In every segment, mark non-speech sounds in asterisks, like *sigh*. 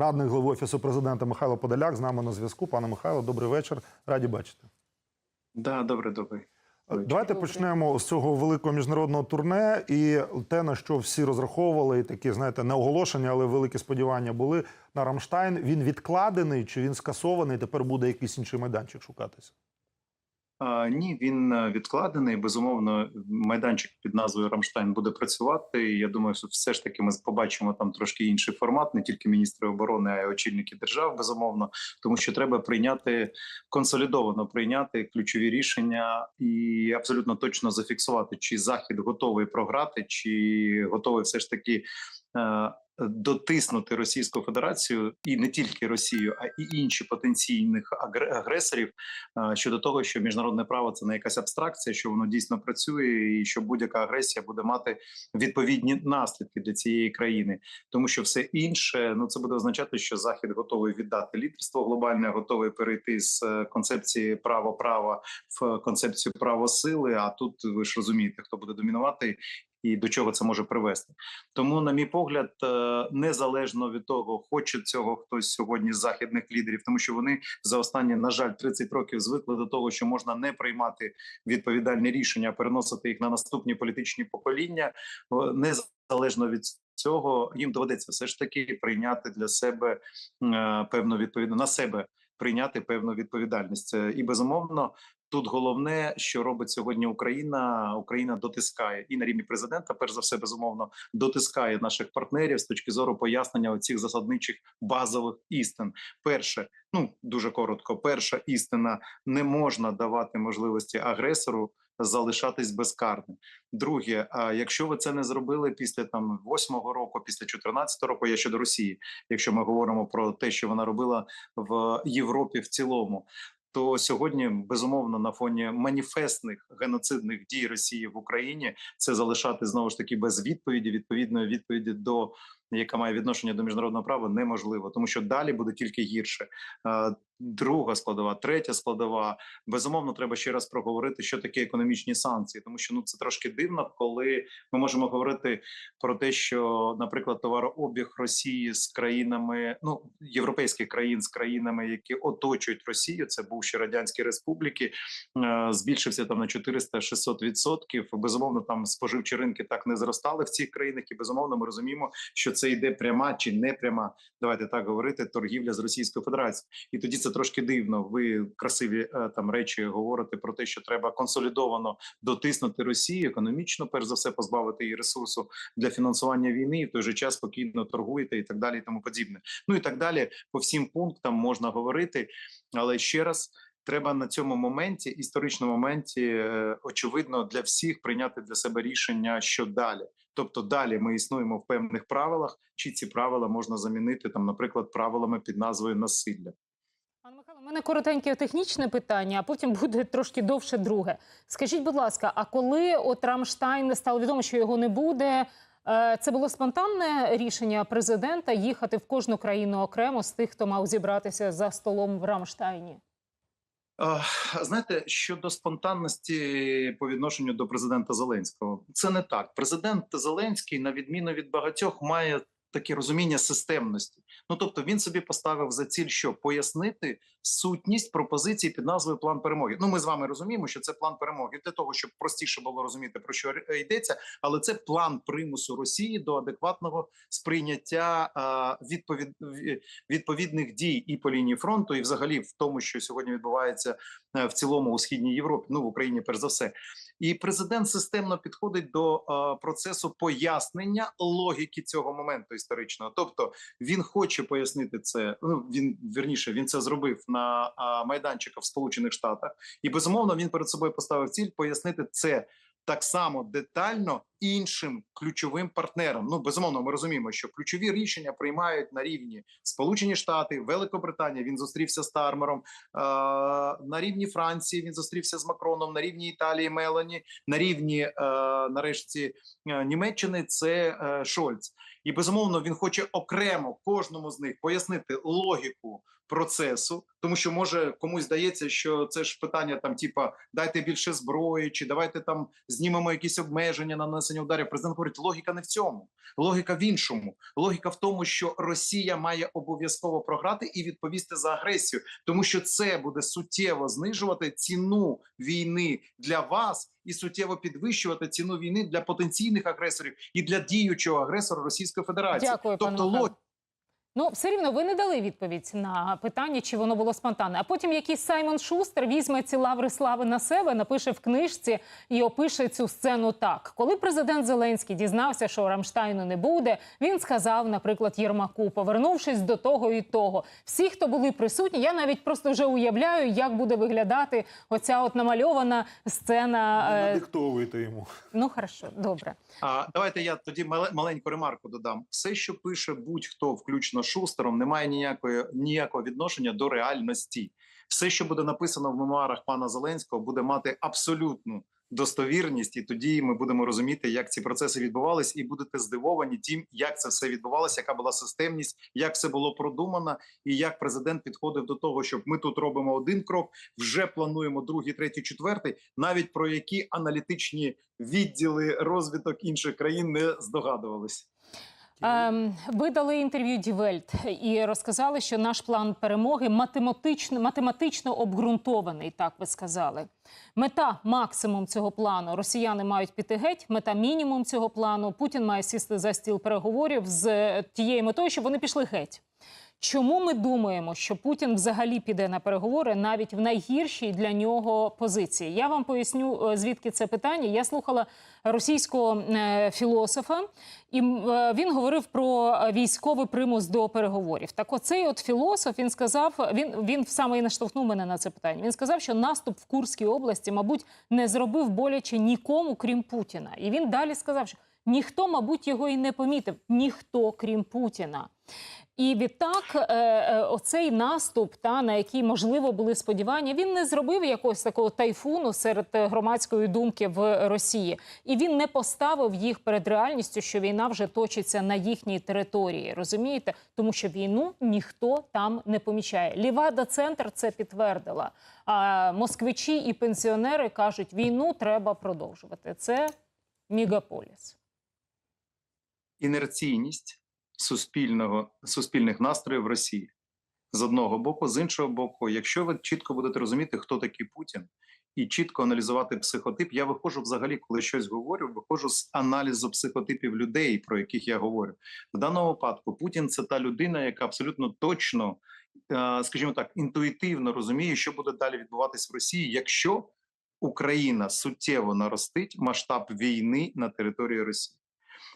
Радник голови офісу президента Михайло Подоляк з нами на зв'язку. Пане Михайло, добрий вечір. Раді бачити. Да, добре, добре. Давайте почнемо з цього великого міжнародного турне. І те, на що всі розраховували, і такі, знаєте, не оголошення, але великі сподівання були на Рамштайн. Він відкладений чи він скасований? Тепер буде якийсь інший майданчик шукатися. Ні, він е, відкладений. Безумовно, майданчик під назвою Рамштайн буде працювати. Я думаю, що все ж таки ми побачимо там трошки інший формат, не тільки міністри оборони, а й очільники держав. Безумовно, тому що треба прийняти консолідовано прийняти ключові рішення і абсолютно точно зафіксувати, чи захід готовий програти, чи готовий все ж таки. Дотиснути Російську Федерацію і не тільки Росію, а і інші потенційних агр- агресорів е, щодо того, що міжнародне право це не якась абстракція, що воно дійсно працює, і що будь-яка агресія буде мати відповідні наслідки для цієї країни, тому що все інше ну це буде означати, що захід готовий віддати лідерство глобальне, готовий перейти з е, концепції право права в концепцію право сили. А тут ви ж розумієте, хто буде домінувати. І до чого це може привести, тому, на мій погляд, е, незалежно від того, хоче цього хтось сьогодні з західних лідерів, тому що вони за останні, на жаль, 30 років звикли до того, що можна не приймати відповідальні рішення, а переносити їх на наступні політичні покоління. Незалежно від цього, їм доведеться все ж таки прийняти для себе е, певну відповідну на себе прийняти певну відповідальність. Е, І безумовно, тут головне, що робить сьогодні Україна. Україна дотискає і на рівні президента, перш за все, безумовно, дотискає наших партнерів з точки зору пояснення оцих засадничих базових істин. Перше, ну дуже коротко, перша істина не можна давати можливості агресору залишатись безкарним. Друге, а якщо ви це не зробили після там восьмого року, після 14 року, я щодо Росії, якщо ми говоримо про те, що вона робила в Європі в цілому. То сьогодні безумовно на фоні маніфестних геноцидних дій Росії в Україні це залишати знову ж таки без відповіді, відповідної відповіді до яка має відношення до міжнародного права, неможливо, тому що далі буде тільки гірше. Друга складова, третя складова. Безумовно, треба ще раз проговорити, що таке економічні санкції, тому що ну це трошки дивно, коли ми можемо говорити про те, що, наприклад, товарообіг Росії з країнами, ну європейських країн з країнами, які оточують Росію, це бувші радянські республіки, е, збільшився там на 400-600 відсотків. Безумовно, там споживчі ринки так не зростали в цих країнах, і безумовно, ми розуміємо, що це йде пряма чи не пряма. Давайте так говорити, торгівля з Російською Федерацією, і тоді це трошки дивно. Ви красиві е, там речі говорите про те, що треба консолідовано дотиснути Росію, економічно, перш за все, позбавити її ресурсу для фінансування війни, і в той же час спокійно торгуєте і так далі, і тому подібне. Ну і так далі. По всім пунктам можна говорити, але ще раз. Треба на цьому моменті, історичному моменті, е, очевидно, для всіх прийняти для себе рішення, що далі. Тобто, далі ми існуємо в певних правилах, чи ці правила можна замінити там, наприклад, правилами під назвою насилля. Мене коротеньке технічне питання, а потім *laughs* буде трошки довше друге. Скажіть, будь ласка, а коли от Рамштайн стало відомо, що його не буде, е, це було спонтанне рішення президента їхати в кожну країну окремо з тих, хто мав зібратися за столом в Рамштайні? Знаєте, щодо спонтанності по відношенню до президента Зеленського, це не так. Президент Зеленський, на відміну від багатьох, має таке розуміння системності. Ну тобто він собі поставив за ціль, що пояснити сутність пропозиції під назвою план перемоги. Ну, ми з вами розуміємо, що це план перемоги для того, щоб простіше було розуміти про що йдеться, але це план примусу Росії до адекватного сприйняття е, відповід відповідних дій і по лінії фронту, і взагалі в тому, що сьогодні відбувається е, в цілому у східній Європі, ну в Україні, перш за все. І президент системно підходить до процесу пояснення логіки цього моменту історичного. Тобто він хоче пояснити це. Ну він вірніше він це зробив на майданчиках в Сполучених Штатах, і безумовно він перед собою поставив ціль пояснити це. Так само детально іншим ключовим партнерам. Ну безумовно, ми розуміємо, що ключові рішення приймають на рівні Сполучені Штати, Великобританія. Він зустрівся з Тармером на рівні Франції. Він зустрівся з Макроном на рівні Італії, Мелані, на рівні нарешті Німеччини. Це Шольц. І безумовно він хоче окремо кожному з них пояснити логіку процесу, тому що може комусь здається, що це ж питання там, типа дайте більше зброї, чи давайте там знімемо якісь обмеження на нанесення ударів. Президент говорить, логіка не в цьому, логіка в іншому. Логіка в тому, що Росія має обов'язково програти і відповісти за агресію, тому що це буде суттєво знижувати ціну війни для вас і суттєво підвищувати ціну війни для потенційних агресорів і для діючого агресора Російської Федерації. Дякую, тобто логіка Ну, все рівно ви не дали відповідь на питання, чи воно було спонтанне. А потім якийсь Саймон Шустер візьме ці лаври слави на себе, напише в книжці і опише цю сцену так. Коли президент Зеленський дізнався, що Рамштайну не буде, він сказав, наприклад, Єрмаку, повернувшись до того і того. Всі, хто були присутні, я навіть просто вже уявляю, як буде виглядати оця от намальована сцена. е, Диктовуйте йому. Ну, хорошо, добре. А давайте я тоді мале- маленьку ремарку додам. Все, що пише будь-хто, включно Шустером, не має ніякої ніякого відношення до реальності. Все, що буде написано в мемуарах пана Зеленського, буде мати абсолютну достовірність, і тоді ми будемо розуміти, як ці процеси відбувались, і будете здивовані тим, як це все відбувалося, яка була системність, як все було продумано, і як президент підходив до того, щоб ми тут робимо один крок, вже плануємо другий, третій, четвертий, навіть про які аналітичні відділи розвиток інших країн не здогадувалися. Ем, ви дали інтерв'ю Дівельт і розказали, що наш план перемоги математично, математично обґрунтований. Так ви сказали. Мета максимум цього плану. Росіяни мають піти геть. Мета мінімум цього плану. Путін має сісти за стіл переговорів з е, тією метою, щоб вони пішли геть. Чому ми думаємо, що Путін взагалі піде на переговори навіть в найгіршій для нього позиції? Я вам поясню е, звідки це питання. Я слухала російського е, філософа, і е, він говорив про військовий примус до переговорів. Так, оцей от філософ він сказав, він він саме і наштовхнув мене на це питання. Він сказав, що наступ в Курській області, мабуть, не зробив боляче нікому, крім Путіна. І він далі сказав, що ніхто, мабуть, його і не помітив. Ніхто, крім Путіна. І відтак, е, е, оцей наступ, та на який можливо були сподівання, він не зробив якогось такого тайфуну серед е, громадської думки в Росії, і він не поставив їх перед реальністю, що війна вже точиться на їхній території. Розумієте, тому що війну ніхто там не помічає. Лівада центр це підтвердила. А москвичі і пенсіонери кажуть, війну треба продовжувати. Це мегаполіс. інерційність суспільного суспільних настроїв Росії з одного боку, з іншого боку, якщо ви чітко будете розуміти, хто такий Путін, і чітко аналізувати психотип, я виходжу взагалі, коли щось говорю, виходжу з аналізу психотипів людей, про яких я говорю. В даному випадку Путін це та людина, яка абсолютно точно, е, скажімо так, інтуїтивно розуміє, що буде далі відбуватись в Росії, якщо Україна суттєво наростить масштаб війни на території Росії.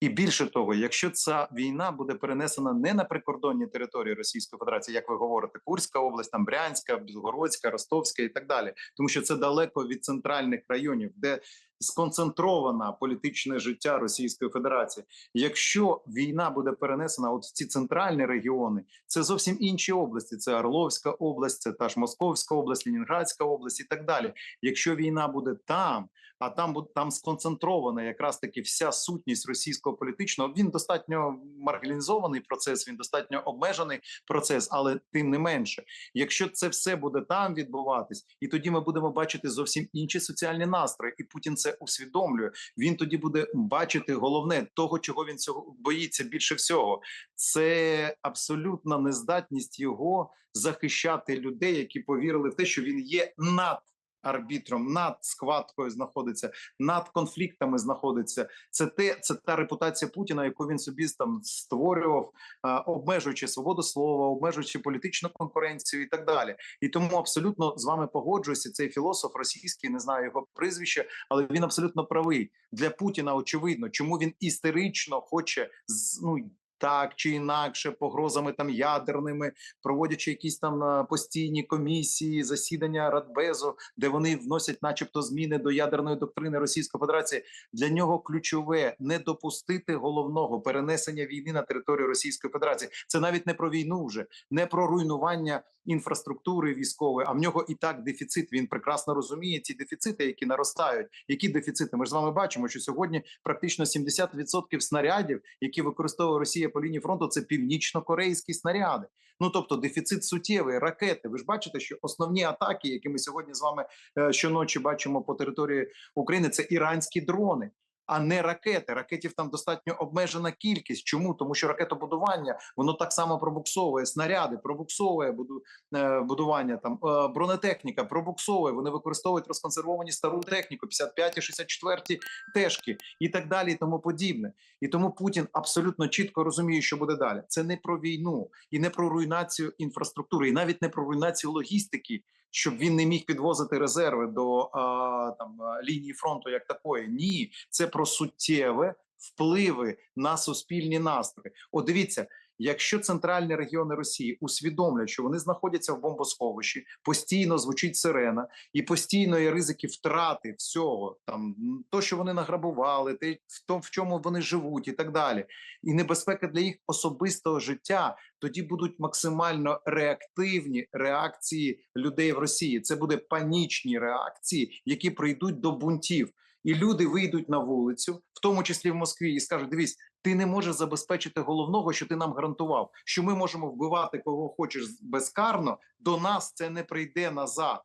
І більше того, якщо ця війна буде перенесена не на прикордонні території Російської Федерації, як ви говорите, Курська область, там Брянська, Білгородська, Ростовська і так далі, тому що це далеко від центральних районів, де сконцентрована політичне життя Російської Федерації. Якщо війна буде перенесена от в ці центральні регіони, це зовсім інші області. Це Орловська область, це та ж Московська область, Ленінградська область і так далі. Якщо війна буде там, а там там сконцентрована якраз таки вся сутність російського політичного. Він достатньо маргіналізований процес, він достатньо обмежений процес, але тим не менше, якщо це все буде там відбуватись, і тоді ми будемо бачити зовсім інші соціальні настрої, і Путін це усвідомлює. Він тоді буде бачити головне того, чого він цього боїться більше всього. Це абсолютна нездатність його захищати людей, які повірили в те, що він є над арбітром, над схваткою знаходиться, над конфліктами знаходиться. Це те, це та репутація Путіна, яку він собі там створював, обмежуючи свободу слова, обмежуючи політичну конкуренцію і так далі. І тому абсолютно з вами погоджуюся. Цей філософ російський, не знаю його прізвище, але він абсолютно правий для Путіна. Очевидно, чому він істерично хоче ну. Так чи інакше, погрозами там ядерними, проводячи якісь там постійні комісії, засідання Радбезу, де вони вносять, начебто, зміни до ядерної доктрини Російської Федерації. Для нього ключове не допустити головного перенесення війни на територію Російської Федерації. Це навіть не про війну, вже не про руйнування інфраструктури військової. А в нього і так дефіцит. Він прекрасно розуміє ці дефіцити, які наростають. Які дефіцити? Ми ж з вами бачимо, що сьогодні практично 70% снарядів, які використовує Росія по лінії фронту, це північно-корейські снаряди. Ну тобто дефіцит суттєвий, ракети. Ви ж бачите, що основні атаки, які ми сьогодні з вами е, щоночі бачимо по території України, це іранські дрони. А не ракети. Ракетів там достатньо обмежена кількість. Чому? Тому що ракетобудування воно так само пробуксовує снаряди, пробуксовує буду, е, будування там е, бронетехніка, пробуксовує. Вони використовують розконсервовані стару техніку, 55 і 64 тежки і так далі, і тому подібне. І тому Путін абсолютно чітко розуміє, що буде далі. Це не про війну і не про руйнацію інфраструктури, і навіть не про руйнацію логістики, щоб він не міг підвозити резерви до там лінії фронту, як такої. Ні, це про суттєве впливи на суспільні настрої. От дивіться. Якщо центральні регіони Росії усвідомлять, що вони знаходяться в бомбосховищі, постійно звучить сирена, і постійно є ризики втрати всього, там то, що вони награбували, те в тому, в чому вони живуть, і так далі, і небезпека для їх особистого життя, тоді будуть максимально реактивні реакції людей в Росії. Це буде панічні реакції, які прийдуть до бунтів. І люди вийдуть на вулицю, в тому числі в Москві, і скажуть: дивись, ти не можеш забезпечити головного, що ти нам гарантував, що ми можемо вбивати кого хочеш безкарно. До нас це не прийде назад.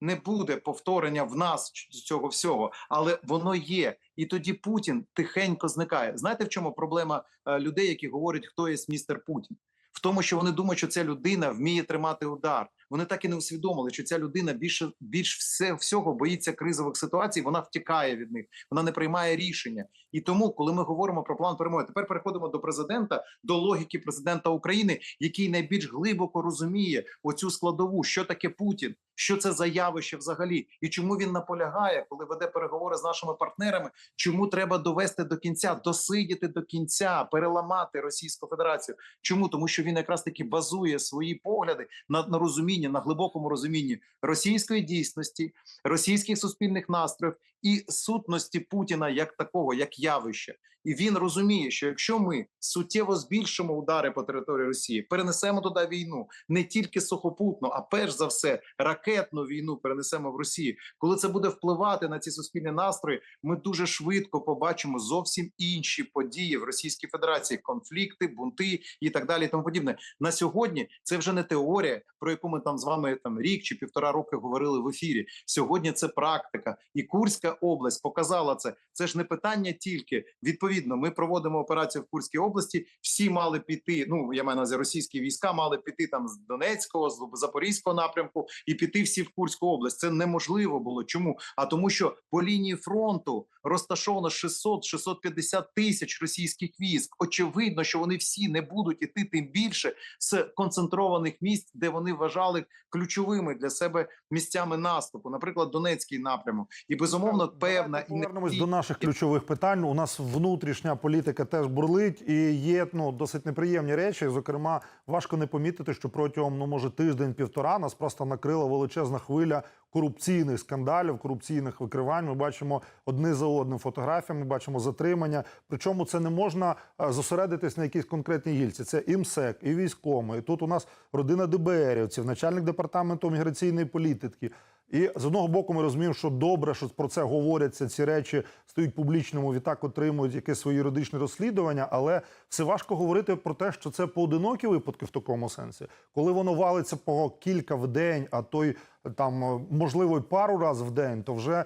Не буде повторення в нас цього всього, але воно є. І тоді Путін тихенько зникає. Знаєте, в чому проблема е, людей, які говорять, хто є містер Путін? В тому, що вони думають, що ця людина вміє тримати удар. Вони так і не усвідомили, що ця людина більше більш все всього боїться кризових ситуацій. Вона втікає від них, вона не приймає рішення. І тому, коли ми говоримо про план перемоги, тепер переходимо до президента, до логіки президента України, який найбільш глибоко розуміє оцю складову, що таке Путін, що це за явище взагалі, і чому він наполягає, коли веде переговори з нашими партнерами, чому треба довести до кінця, досидіти до кінця, переламати Російську Федерацію. Чому тому, що він якраз таки базує свої погляди на, на розумінні, на глибокому розумінні російської дійсності, російських суспільних настроїв і сутності Путіна як такого, як явища. І він розуміє, що якщо ми суттєво збільшимо удари по території Росії, перенесемо туди війну не тільки сухопутну, а перш за все ракетну війну перенесемо в Росію. Коли це буде впливати на ці суспільні настрої, ми дуже швидко побачимо зовсім інші події в Російській Федерації: конфлікти, бунти і так далі. І тому подібне. На сьогодні це вже не теорія, про яку ми там з вами там рік чи півтора роки говорили в ефірі. Сьогодні це практика, і Курська область показала це. Це ж не питання тільки відповідно. Ми проводимо операцію в Курській області. Всі мали піти. Ну я маю на російські війська мали піти там з Донецького, з Запорізького напрямку і піти всі в Курську область. Це неможливо було. Чому? А тому, що по лінії фронту розташовано 600-650 тисяч російських військ. Очевидно, що вони всі не будуть іти тим більше з концентрованих місць, де вони вважали ключовими для себе місцями наступу, наприклад, Донецький напрямок, і безумовно певна Давайте повернемось і до наших ключових питань. У нас внутрішня політика теж бурлить, і є ну досить неприємні речі. Зокрема, важко не помітити, що протягом ну може тиждень-півтора нас просто накрила величезна хвиля корупційних скандалів, корупційних викривань. Ми бачимо одне за одним фотографії, ми бачимо затримання. Причому це не можна е, зосередитись на якійсь конкретній гільці. Це і МСЕК, і військоми. І тут у нас родина ДБРівців, начальник департаменту міграційної політики. І з одного боку, ми розуміємо, що добре, що про це говоряться, ці речі стають публічними, відтак отримують якесь своє юридичне розслідування, але все важко говорити про те, що це поодинокі випадки в такому сенсі, коли воно валиться по кілька в день, а то й там е, можливо пару разів в день, то вже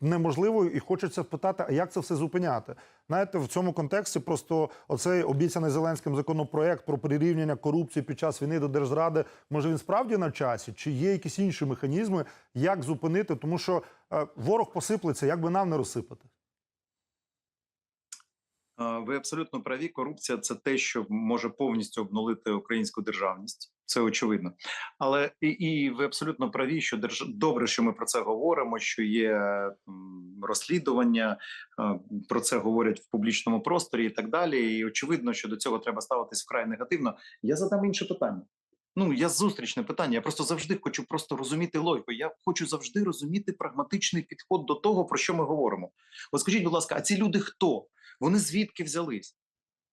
неможливо і хочеться питати, а як це все зупиняти? Знаєте, в цьому контексті просто оцей обіцяний Зеленським законопроект про прирівняння корупції під час війни до держзради, може він справді на часі? Чи є якісь інші механізми, як зупинити? Тому що е, ворог посиплеться, як би нам не розсипати? Ви абсолютно праві. Корупція це те, що може повністю обнулити українську державність. Це очевидно. Але і, і ви абсолютно праві, що держ... добре, що ми про це говоримо. Що є розслідування, про це говорять в публічному просторі і так далі. І очевидно, що до цього треба ставитись вкрай негативно. Я задам інше питання. Ну, я зустрічне питання. Я просто завжди хочу просто розуміти логіку. Я хочу завжди розуміти прагматичний підход до того, про що ми говоримо. От скажіть, будь ласка, а ці люди хто? Вони звідки взялись?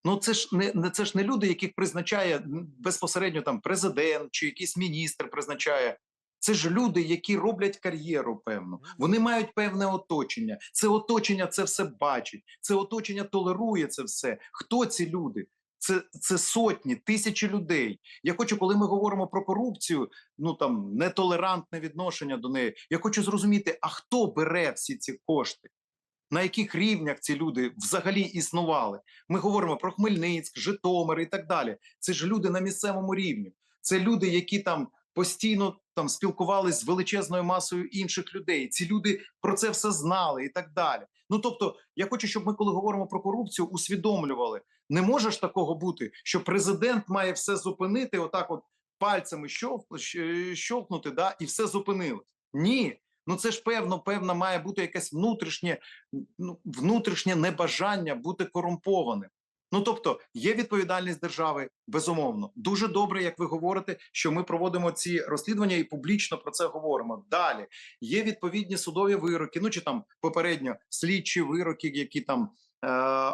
Ну це ж не, це ж не люди, яких призначає безпосередньо там президент чи якийсь міністр призначає. Це ж люди, які роблять кар'єру, певно. Вони мають певне оточення. Це оточення це все бачить. Це оточення толерує це все. Хто ці люди? Це, це сотні, тисячі людей. Я хочу, коли ми говоримо про корупцію, ну там нетолерантне відношення до неї. Я хочу зрозуміти, а хто бере всі ці кошти? На яких рівнях ці люди взагалі існували? Ми говоримо про Хмельницьк, Житомир і так далі. Це ж люди на місцевому рівні. Це люди, які там постійно там спілкувалися з величезною масою інших людей. Ці люди про це все знали і так далі. Ну тобто, я хочу, щоб ми, коли говоримо про корупцію, усвідомлювали. Не може ж такого бути, що президент має все зупинити, отак, от пальцями щовкнути, да, і все зупинилось. Ні. Ну це ж певно, певно, має бути якесь внутрішнє, ну, внутрішнє небажання бути корумпованим. Ну тобто є відповідальність держави, безумовно. Дуже добре, як ви говорите, що ми проводимо ці розслідування і публічно про це говоримо. Далі є відповідні судові вироки, ну чи там попередньо слідчі вироки, які там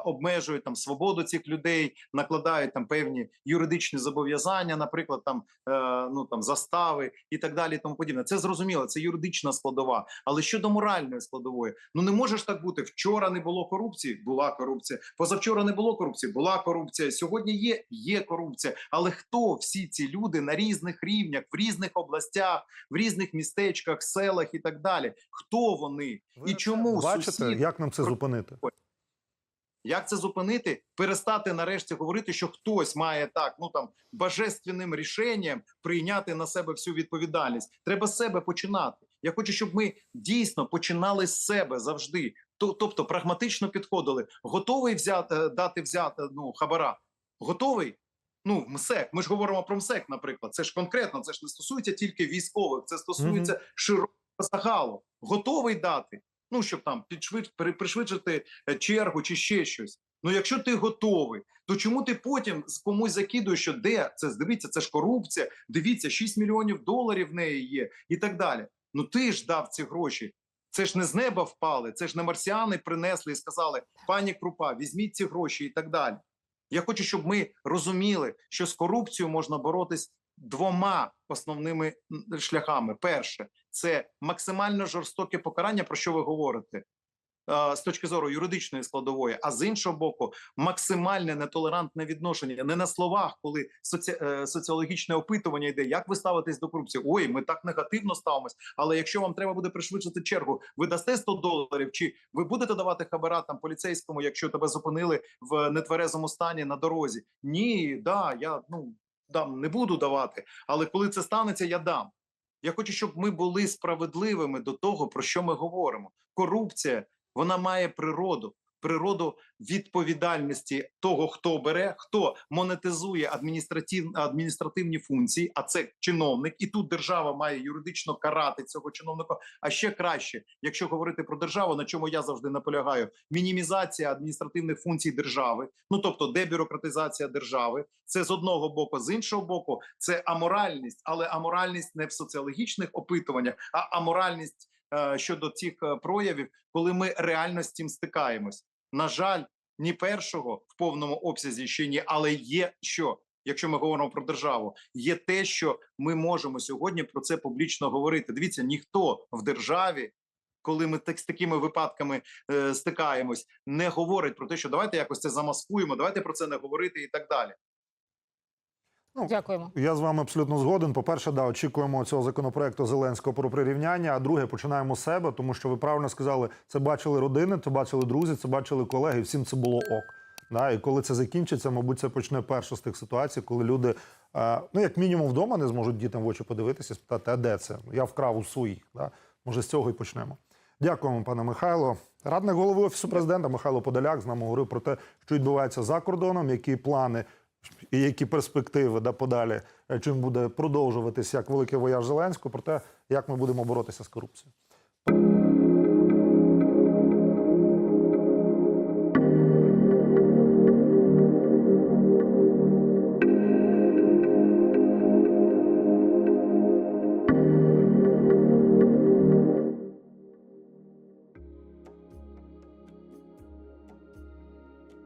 обмежують там свободу цих людей, накладають там певні юридичні зобов'язання, наприклад, там е, ну там застави і так далі. і Тому подібне. Це зрозуміло, це юридична складова. Але щодо моральної складової, ну не може ж так бути. Вчора не було корупції, була корупція. Позавчора не було корупції, була корупція. Сьогодні є, є корупція. Але хто всі ці люди на різних рівнях, в різних областях, в різних містечках, селах і так далі? Хто вони Ви і чому бачите, сусід як нам це зупинити? Як це зупинити? Перестати нарешті говорити, що хтось має так, ну там божественним рішенням прийняти на себе всю відповідальність. Треба з себе починати. Я хочу, щоб ми дійсно починали з себе завжди. Тобто прагматично підходили. Готовий взяти е, дати взяти ну хабара? Готовий? Ну, МСЕК. Ми ж говоримо про МСЕК, наприклад. Це ж конкретно, це ж не стосується тільки військових, це стосується широкого загалу. Готовий дати? Ну, щоб там підшвид... пришвидшити е, чергу чи ще щось. Ну, якщо ти готовий, то чому ти потім з комусь закидуєш, що де це дивіться, це ж корупція, дивіться, 6 мільйонів доларів в неї є і так далі. Ну ти ж дав ці гроші. Це ж не з неба впали, це ж не марсіани принесли і сказали: пані Крупа, візьміть ці гроші і так далі. Я хочу, щоб ми розуміли, що з корупцією можна боротись двома основними шляхами. Перше це максимально жорстоке покарання, про що ви говорите. е, З точки зору юридичної складової, а з іншого боку, максимальне нетолерантне відношення не на словах, коли соці... е, соціологічне опитування йде. Як ви ставитесь до корупції? Ой, ми так негативно ставимось. Але якщо вам треба буде пришвидшити чергу, ви дасте 100 доларів, чи ви будете давати хабара там поліцейському, якщо тебе зупинили в нетверезому стані на дорозі? Ні, да, я ну дам не буду давати. Але коли це станеться, я дам. Я хочу, щоб ми були справедливими до того, про що ми говоримо. Корупція вона має природу, природу відповідальності того, хто бере, хто монетизує адміністратив, адміністративні функції, а це чиновник, і тут держава має юридично карати цього чиновника. А ще краще, якщо говорити про державу, на чому я завжди наполягаю: мінімізація адміністративних функцій держави, ну тобто дебюрократизація держави. Це з одного боку, з іншого боку, це аморальність, але аморальність не в соціологічних опитуваннях, а аморальність е, щодо цих е, проявів, коли ми реально з цим стикаємось. На жаль, ні першого в повному обсязі ще ні, але є що. Якщо ми говоримо про державу, є те, що ми можемо сьогодні про це публічно говорити. Дивіться, ніхто в державі, коли ми так з такими випадками е, стикаємось, не говорить про те, що давайте якось це замаскуємо, давайте про це не говорити і так далі. Дякуємо. Я з вами абсолютно згоден. По-перше, да, очікуємо цього законопроекту Зеленського про прирівняння. А друге, починаємо з себе, тому що ви правильно сказали, це бачили родини, це бачили друзі, це бачили колеги. Всім це було ок. Да? І коли це закінчиться, мабуть, це почне перша з тих ситуацій, коли люди, е, ну як мінімум, вдома не зможуть дітям в очі подивитися, і спитати, а де це? Я вкрав у своїх. Да? Може, з цього і почнемо. Дякуємо, пане Михайло. Радник голови офісу президента Михайло Подоляк з нами говорив про те, що відбувається за кордоном, які плани і які перспективи да, подалі, е, чим буде продовжуватись як великий вояж Зеленського, про те, як ми будемо боротися з корупцією.